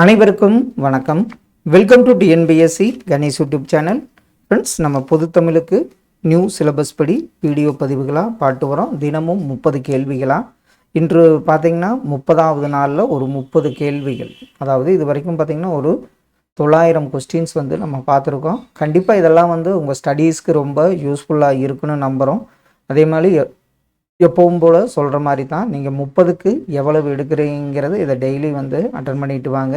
அனைவருக்கும் வணக்கம். Welcome to TNPSC Ganesh YouTube channel friends நம்ம பொது தமிழுக்கு நியூ சிலபஸ் படி வீடியோ பதிவுகளாக பாட்டு வரோம். தினமும் முப்பது கேள்விகளாக இன்று பார்த்தீங்கன்னா முப்பதாவது நாளில் ஒரு முப்பது கேள்விகள். அதாவது இது வரைக்கும் பார்த்தீங்கன்னா ஒரு தொள்ளாயிரம் கொஸ்டின்ஸ் வந்து நம்ம பார்த்துருக்கோம் கண்டிப்பாக இதெல்லாம் வந்து உங்கள் ஸ்டடீஸ்க்கு ரொம்ப யூஸ்ஃபுல்லாக இருக்குன்னு நம்புகிறோம் அதே மாதிரி எப்பவும் போல் சொல்கிற மாதிரி தான் நீங்கள் முப்பதுக்கு எவ்வளவு எடுக்கிறீங்கிறது இதை டெய்லி வந்து அட்டன் பண்ணிட்டு வாங்க.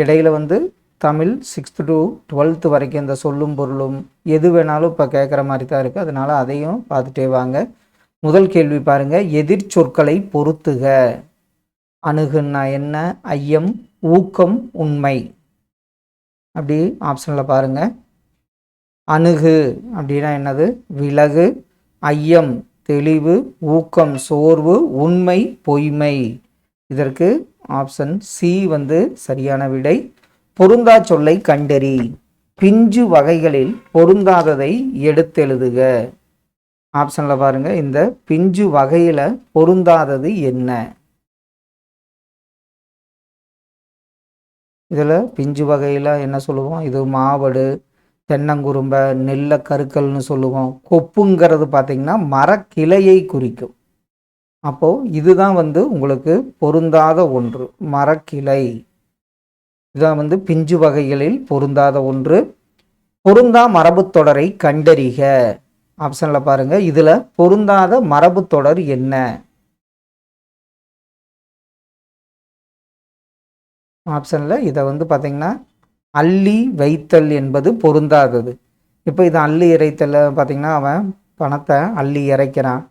இடையில் வந்து தமிழ் சிக்ஸ்த்து டு டுவெல்த்து வரைக்கும் இந்த சொல்லும் பொருளும் எது வேணாலும் இப்போ கேட்குற மாதிரி தான் இருக்குது அதனால் அதையும் பார்த்துட்டே வாங்க. முதல் கேள்வி பாருங்கள் எதிர்ச்சொற்களை பொருத்துக. அணுகுன்னா என்ன? ஐயம் ஊக்கம் உண்மை. அப்படி ஆப்ஷனில் பாருங்கள் அணுகு அப்படின்னா என்னது? விலகு. ஐயம் தெளிவு ஊக்கம் சோர்வு உண்மை பொய்மை. இதற்கு ஆப்ஷன் சி வந்து சரியான விடை. பொருந்தா சொல்லை கண்டறி. பிஞ்சு வகைகளில் பொருந்தாததை எடுத்தெழுதுக. ஆப்ஷனில் பாருங்கள் இந்த பிஞ்சு வகையில் பொருந்தாதது என்ன? இதில் பிஞ்சு வகையில் என்ன சொல்லுவோம்? இது மாவடு தென்னங்குரும்ப நெல்ல கருக்கல்னு சொல்லுவோம். கொப்புங்கிறது பார்த்திங்கன்னா மரக்கிளையை குறிக்கும். அப்போது இதுதான் வந்து உங்களுக்கு பொருந்தாத ஒன்று மரக்கிளை. இதுதான் வந்து பிஞ்சு வகைகளில் பொருந்தாத ஒன்று. பொருந்தா மரபு தொடரை கண்டறிக. ஆப்ஷனில் பாருங்கள் இதில் பொருந்தாத மரபு தொடர் என்ன? ஆப்ஷனில் இதை வந்து பார்த்தீங்கன்னா அள்ளி வைத்தல் என்பது பொருந்தாதது. இப்போ இது அள்ளி இறைத்தல் பார்த்தீங்கன்னா அவன் பணத்தை அள்ளி இறைக்கிறான்.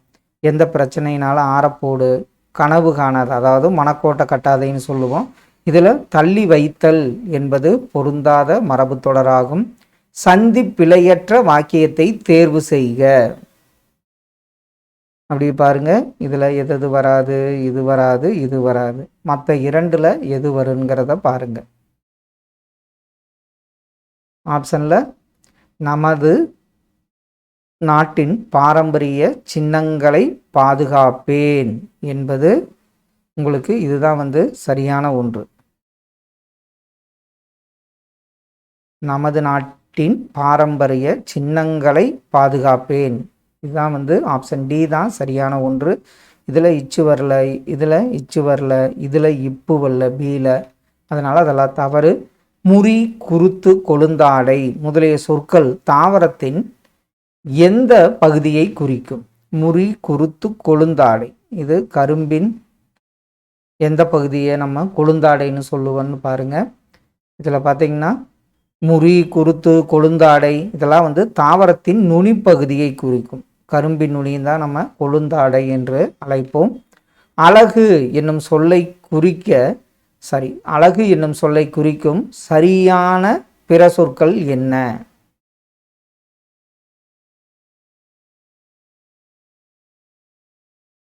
எந்த பிரச்சனையினாலும் ஆறப்போடு கனவு காணாது அதாவது மனக்கோட்டை கட்டாதேன்னு சொல்லுவோம். இதில் தள்ளி வைத்தல் என்பது பொருந்தாத மரபு தொடராகும். சந்தி பிழையற்ற வாக்கியத்தை தேர்வு செய்க. அப்படி பாருங்க. இதில் எது எது வராது இது வராது இது வராது. மற்ற இரண்டில் எது வருங்கிறத பாருங்க. ஆப்ஷனில் நமது நாட்டின் பாரம்பரிய சின்னங்களை பாதுகாப்பேன் என்பது உங்களுக்கு இதுதான் வந்து சரியான ஒன்று. நமது நாட்டின் பாரம்பரிய சின்னங்களை பாதுகாப்பேன். இதுதான் வந்து ஆப்ஷன் டி தான் சரியான ஒன்று. இதில் இச்சு வரல இதில் இச்சு வரல இதில் இப்பு வரல பியில் அதனால் அதெல்லாம் தவறு. முறி குருத்து கொழுந்தாடை முதலிய சொற்கள் தாவரத்தின் எந்த பகுதியை குறிக்கும்? முறி குருத்து கொழுந்தாடை. இது கரும்பின் எந்த பகுதியை நம்ம கொழுந்தாடைன்னு சொல்லுவோன்னு பாருங்கள் இதில் பார்த்தீங்கன்னா முறி குருத்து கொழுந்தாடை இதெல்லாம் வந்து தாவரத்தின் நுனி பகுதியை குறிக்கும். கரும்பின் நுனியும் தான் நம்ம கொழுந்தாடை என்று அழைப்போம். அழகு என்னும் சொல்லை குறிக்க சரி அழகு என்னும் சொல்லை குறிக்கும் சரியான பிற சொற்கள் என்ன?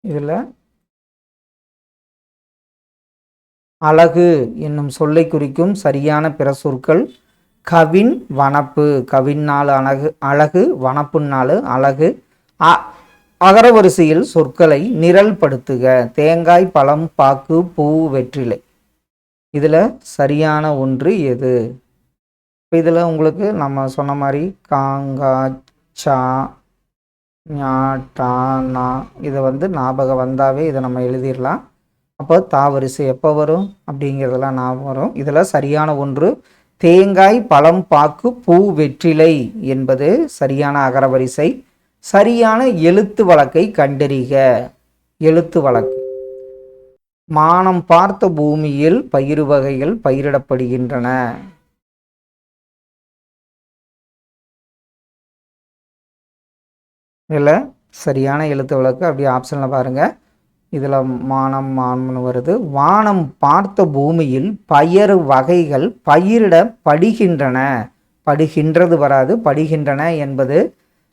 இதில் அழகு என்னும் சொல்லை குறிக்கும் சரியான பிற சொற்கள் கவின் வனப்பு கவின்னாலு அழகு அழகு வனப்புன்னாலு அழகு அ அகரவரிசையில் சொற்களை நிரல்படுத்துக தேங்காய் பழம் பாக்கு பூ வெற்றிலை. இதில் சரியான ஒன்று எது? இப்போ இதில் உங்களுக்கு நம்ம சொன்ன மாதிரி காங்கா சா ஞா டா நா இதை வந்து ஞாபகம் வந்தாவே இதை நம்ம எழுதிடலாம். அப்போ தாவரிசை எப்போ வரும் அப்படிங்கிறதெல்லாம் ஞாபகம் வரும். இதில் சரியான ஒன்று தேங்காய் பழம் பாக்கு பூ வெற்றிலை என்பது சரியான அகரவரிசை சரியான எழுத்து வழக்கை கண்டறிக. எழுத்து வழக்கு. மானம் பார்த்த பூமியில் பயிறு வகைகள் பயிரிடப்படுகின்றன. இல்லை சரியான எழுத்து வழக்கு அப்படியே ஆப்ஷனில் பாருங்கள் இதில் மானம் மானம்னு வருது. வானம் பார்த்த பூமியில் பயறு வகைகள் பயிரிட படுகின்றன. படுகின்றது வராது படுகின்றன என்பது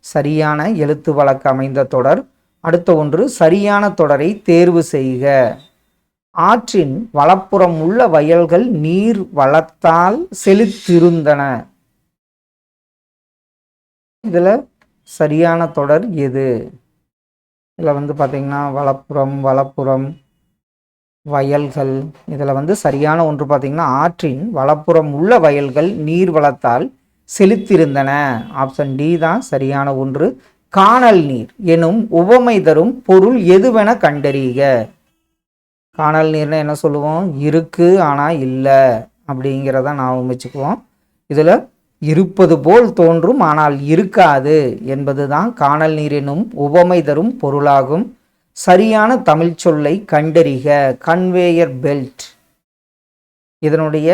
சரியான எழுத்து வழக்கு அமைந்த தொடர். அடுத்த ஒன்று சரியான தொடரை தேர்வு செய்க. ஆற்றின் வலப்புறம் உள்ள வயல்கள் நீர் வளத்தால் செலுத்திருந்தன இதில் சரியான தொடர் எது? இதில் வந்து பார்த்திங்கன்னா வலப்புறம் வலப்புறம் வயல்கள். இதில் வந்து சரியான ஒன்று பார்த்திங்கன்னா ஆற்றின் வலப்புறம் உள்ள வயல்கள் நீர் வளத்தால் செலுத்திருந்தன ஆப்ஷன் டி தான் சரியான ஒன்று. காணல் நீர் எனும் உவமை தரும் பொருள் எதுவென கண்டறிக. காணல் நீர்னா என்ன சொல்லுவோம்? இருக்கு ஆனால் இல்லை அப்படிங்கிறத நான் வச்சுக்குவோம் இதில் இருப்பது போல் தோன்றும் ஆனால் இருக்காது என்பது தான் காணல் நீர் எனும் தரும் பொருளாகும். சரியான தமிழ் சொல்லை கண்டறிக கன்வேயர் பெல்ட் இதனுடைய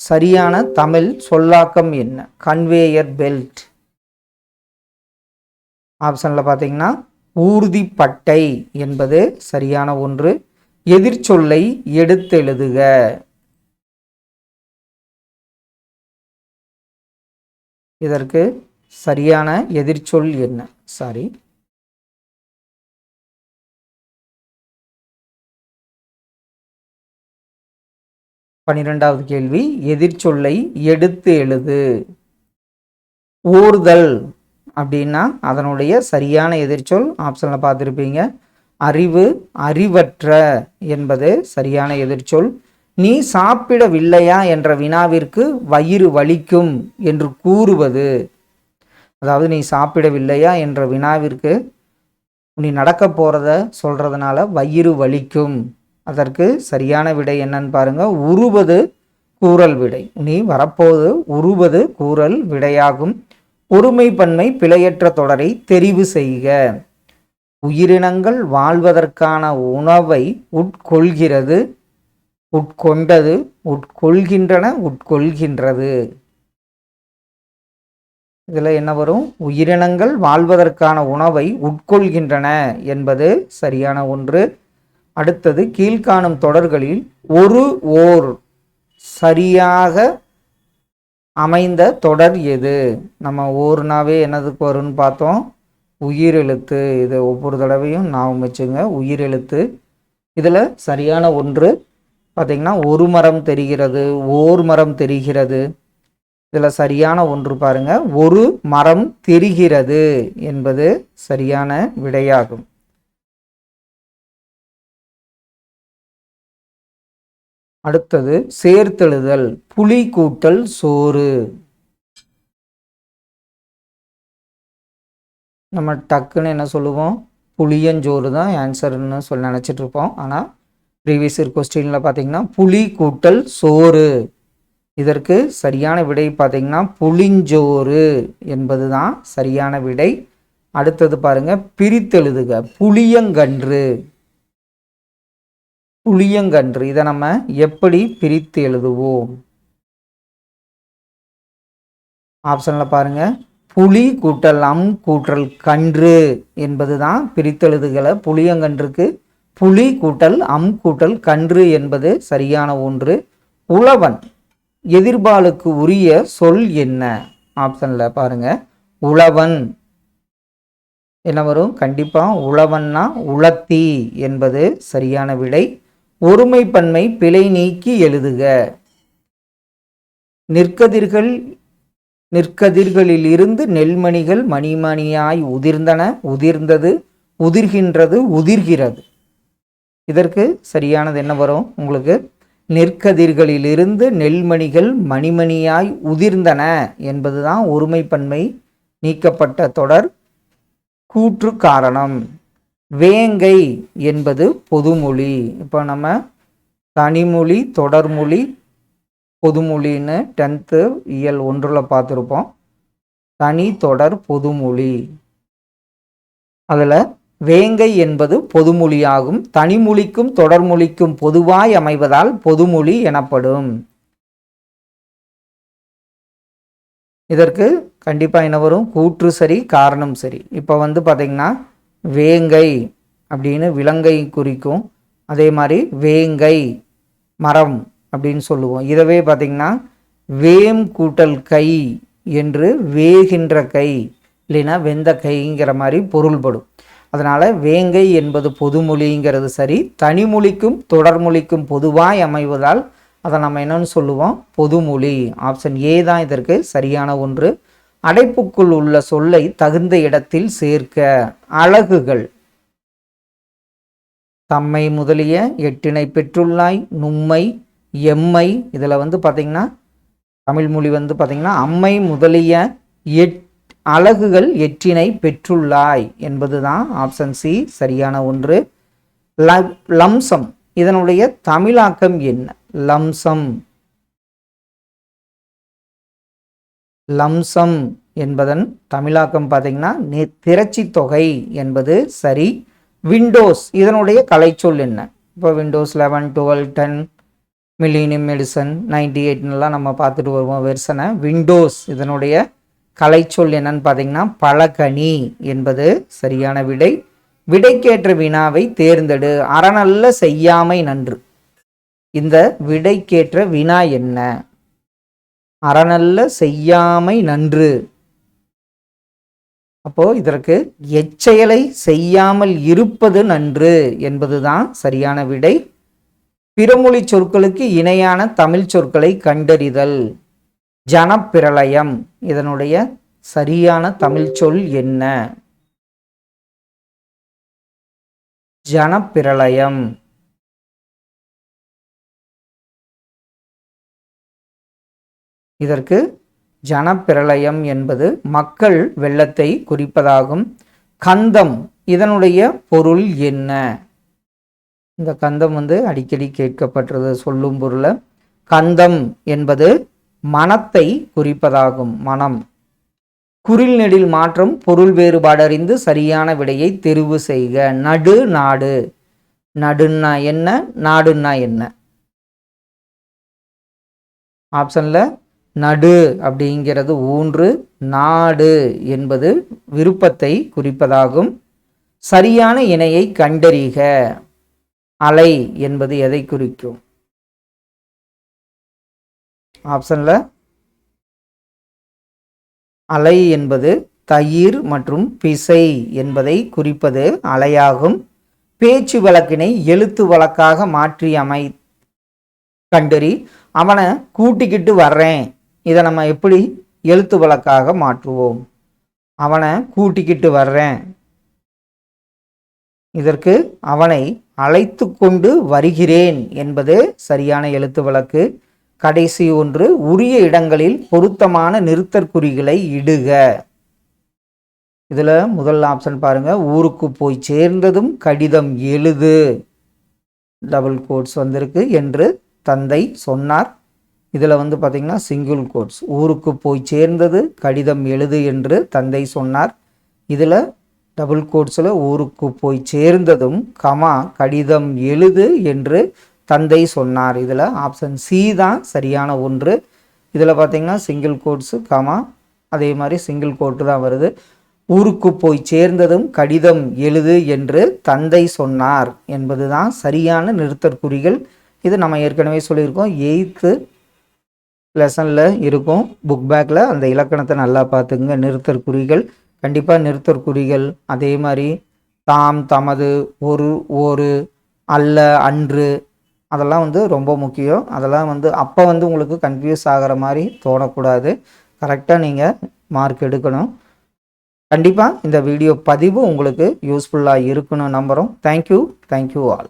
சரியான தமிழ் சொல்லாக்கம் என்ன? கன்வேயர் பெல்ட் ஆப்ஷனில் பார்த்தீங்கன்னா ஊர்திப்பட்டை என்பது சரியான ஒன்று. எதிர்ச்சொல்லை எடுத்தெழுதுக. இதற்கு சரியான எதிர்ச்சொல் என்ன? சாரி பனிரெண்டாவது கேள்வி எதிர்ச்சொல்லை எடுத்து எழுது. ஊர்தல் அப்படின்னா அதனுடைய சரியான எதிர்ச்சொல் ஆப்ஷனில் பார்த்துருப்பீங்க. அறிவு அறிவற்ற என்பது சரியான எதிர்ச்சொல். நீ சாப்பிடவில்லையா என்ற வினாவிற்கு வயிறு வலிக்கும் என்று கூறுவது. அதாவது நீ சாப்பிடவில்லையா என்ற வினாவிற்கு நீ நடக்க போகிறத சொல்கிறதுனால வயிறு வலிக்கும். அதற்கு சரியான விடை என்னன்னு பாருங்க. உருவது கூறல் விடை. நீ வரப்போது உருவது கூறல் விடையாகும். ஒருமைப்பன்மை பிழையற்ற தொடரை தெரிவு செய்க. உயிரினங்கள் வாழ்வதற்கான உணவை உட்கொள்கிறது. உட்கொண்டது உட்கொள்கின்றன உட்கொள்கின்றது. இதில் என்ன வரும்? உயிரினங்கள் வாழ்வதற்கான உணவை உட்கொள்கின்றன என்பது சரியான ஒன்று. அடுத்தது கீழ்காணும் தொடர்களில் ஒரு ஓர் சரியாக அமைந்த தொடர் எது? நம்ம ஓர்னாவே என்னதுக்கு வரும்னு பார்த்தோம்? உயிரெழுத்து. இது ஒவ்வொரு தடவையும் நான் வச்சுங்க. உயிரெழுத்து. இதில் சரியான ஒன்று பார்த்திங்கன்னா ஒரு மரம் தெரிகிறது ஓர் மரம் தெரிகிறது. இதில் சரியான ஒன்று பாருங்கள் ஒரு மரம் தெரிகிறது என்பது சரியான விடையாகும். அடுத்தது சேர்த்தெழுதல் புலி கூட்டல் சோறு. நம்ம டக்குன்னு என்ன சொல்லுவோம்? புளியஞ்சோறு தான் ஆன்சர்னு சொல்லி நினச்சிட்ருப்போம் ஆனால் ப்ரீவியஸ் இயர் கொஸ்டினில் பார்த்தீங்கன்னா புளி கூட்டல் சோறு. இதற்கு சரியான விடை பார்த்தீங்கன்னா புளிஞ்சோறு என்பது தான் சரியான விடை. அடுத்தது பாருங்கள் பிரித்தெழுதுக. புளியங்கன்று. புளியங்கன்று. இதை நம்ம எப்படி பிரித்து எழுதுவோம்? ஆப்ஷனில் பாருங்கள் புலி கூட்டல் அம் கூட்டல் கன்று என்பது தான் பிரித்தெழுதுகளை புளியங்கன்றுக்கு. புலி கூட்டல் அம் கூட்டல் கன்று என்பது சரியான ஒன்று. உழவன் எதிர்பாலுக்கு உரிய சொல் என்ன? ஆப்ஷனில் பாருங்க. உழவன். என்ன வரும்? கண்டிப்பாக உழவன்னா உளத்தி என்பது சரியான விடை. ஒருமைப்பன்மை பிழை நீக்கி எழுதுக. நிற்கதிர்கள் நிற்கதிர்களிலிருந்து நெல்மணிகள் மணிமணியாய் உதிர்ந்தன உதிர்ந்தது உதிர்கின்றது உதிர்கிறது. இதற்கு சரியானது என்ன வரும்? உங்களுக்கு நெற்கதிர்களிலிருந்து நெல்மணிகள் மணிமணியாய் உதிர்ந்தன என்பதுதான் ஒருமைப்பன்மை நீக்கப்பட்ட தொடர் கூற்று காரணம். வேங்கை என்பது பொதுமொழி. இப்போ நம்ம தனிமொழி தொடர்மொழி பொதுமொழின்னு டென்த்து இயல் ஒன்றில் பார்த்துருப்போம். தனி தொடர் பொதுமொழி. அதில் வேங்கை என்பது பொதுமொழியாகும். தனிமொழிக்கும் தொடர்மொழிக்கும் பொதுவாய் அமைவதால் பொதுமொழி எனப்படும். இதற்கு கண்டிப்பாக என்ன வரும்? கூற்று சரி காரணம் சரி. இப்போ வந்து பார்த்திங்கன்னா வேங்கை அப்படின்னு விலங்கை குறிக்கும். அதே மாதிரி வேங்கை மரம் அப்படின்னு சொல்லுவோம். இதவே பார்த்திங்கன்னா வேம் கூட்டல் கை என்று வேகின்ற கை இல்லைன்னா வெந்த கைங்கிற மாதிரி பொருள்படும். அதனால் வேங்கை என்பது பொதுமொழிங்கிறது சரி தனிமொழிக்கும் தொடர்மொழிக்கும் பொதுவாய் அமைவதால் அதை நம்ம என்னன்னு சொல்லுவோம்? பொதுமொழி. ஆப்ஷன் ஏ தான் இதற்கு சரியான ஒன்று. அடைப்புக்குள் உள்ள சொல்லை தகுந்த இடத்தில் சேர்க்க. அழகுகள். தம்மை முதலிய எட்டினை பெற்றுள்ளாய் நும்மை எம்மை. இதில் வந்து பார்த்திங்கன்னா தமிழ் மொழி வந்து பார்த்திங்கன்னா அம்மை முதலிய எட் அலகுகள் எற்றினை பெற்றுள்ளாய் என்பது தான் ஆப்ஷன் சி சரியான ஒன்று. ல- லம்சம். இதனுடைய தமிழாக்கம் என்ன? லம்சம். லம்சம் என்பதன் தமிழாக்கம் பார்த்தீங்கன்னா திரச்சி தொகை என்பது சரி. விண்டோஸ் இதனுடைய கலைச்சொல் என்ன? இப்போ Windows eleven twelve ten millennium medicine ninety எயிட்னெலாம் நம்ம பார்த்துட்டு வருவோம். வெர்சனை விண்டோஸ் இதனுடைய கலைச்சொல் என்னன்னு பார்த்தீங்கன்னா பழகனி என்பது சரியான விடை. விடைக்கேற்ற வினாவை தேர்ந்தெடு. அறநல்ல செய்யாமை நன்று. இந்த விடைக்கேற்ற வினா என்ன? அறநல்ல செய்யாமை நன்று. அப்போ இதற்கு எச்செயலை செய்யாமல் இருப்பது நன்று என்பதுதான் சரியான விடை. பிறமொழி சொற்களுக்கு இணையான தமிழ் சொற்களை கண்டறிதல். ஜனப்பிரளயம். இதனுடைய சரியான தமிழ் சொல் என்ன? ஜனப்பிரளயம். இதற்கு ஜனப்பிரளயம் என்பது மக்கள் வெள்ளத்தை குறிப்பதாகும். கந்தம் இதனுடைய பொருள் என்ன? இந்த கந்தம் வந்து அடிக்கடி கேட்கப்பட்டது சொல்லும் பொருளை. கந்தம் என்பது மனத்தை குறிப்பதாகும் மனம். குரில் நெடில் மாற்றம் பொருள் வேறுபாடு அறிந்து சரியான விடையை தெரிவு செய்க. நடு நாடு. நடுன்னா என்ன? நாடுன்னா என்ன? ஆப்ஷனில் நடு அப்படிங்கிறது ஊன்று நாடு என்பது விருப்பத்தை குறிப்பதாகும். சரியான இணையை கண்டறிக. அலை என்பது எதை குறிக்கும்? ஆப்ஷனில் அலை என்பது தயிர் மற்றும் பிசை என்பதை குறிப்பது அலையாகும். பேச்சு வழக்கினை எழுத்து வழக்காக மாற்றி அமை கண்டறி. அவனை கூட்டிக்கிட்டு வர்றேன். இதை நம்ம எப்படி எழுத்து வழக்காக மாற்றுவோம்? அவனை கூட்டிக்கிட்டு வர்றேன். இதற்கு அவனை அழைத்து கொண்டு வருகிறேன் என்பது சரியான எழுத்து வழக்கு. கடைசி ஒன்று உரிய இடங்களில் பொருத்தமான நிறுத்தற்குறிகளை இடுக. இதில் முதல் ஆப்ஷன் பாருங்கள் ஊருக்கு போய் சேர்ந்ததும் கடிதம் எழுது. டபுள் கோட்ஸ் வந்திருக்கு என்று தந்தை சொன்னார். இதில் வந்து பார்த்திங்கன்னா சிங்கிள் கோட்ஸ் ஊருக்கு போய் சேர்ந்தது கடிதம் எழுது என்று தந்தை சொன்னார். இதில் டபுள் கோட்ஸில் ஊருக்கு போய் சேர்ந்ததும் கமா கடிதம் எழுது என்று தந்தை சொன்னார். இதில் ஆப்ஷன் சி தான் சரியான ஒன்று. இதில் பார்த்தீங்கன்னா சிங்கிள் கோட்ஸு கமா அதே மாதிரி சிங்கிள் கோட்டு தான் வருது. ஊருக்கு போய் சேர்ந்ததும் கடிதம் எழுது என்று தந்தை சொன்னார் என்பது தான் சரியான நிறுத்தற்குறிகள் இது நம்ம ஏற்கனவே சொல்லியிருக்கோம். எயித்து லெசனில் இருக்கும். புக் பேக்கில் அந்த இலக்கணத்தை நல்லா பார்த்துங்க நிறுத்தற்குறிகள் கண்டிப்பாக நிறுத்தற்குறிகள் அதே மாதிரி தாம் தமது ஒரு ஒரு அல்ல அன்று அதெல்லாம் வந்து ரொம்ப முக்கியம். அதெல்லாம் வந்து அப்போ வந்து உங்களுக்கு கன்ஃபியூஸ் ஆகிற மாதிரி தோணக்கூடாது. கரெக்டாக நீங்கள் மார்க் எடுக்கணும். கண்டிப்பாக இந்த வீடியோ பதிவு உங்களுக்கு யூஸ்ஃபுல்லாக இருக்கணும் நம்புகிறோம் தேங்க்யூ தேங்க்யூ ஆல்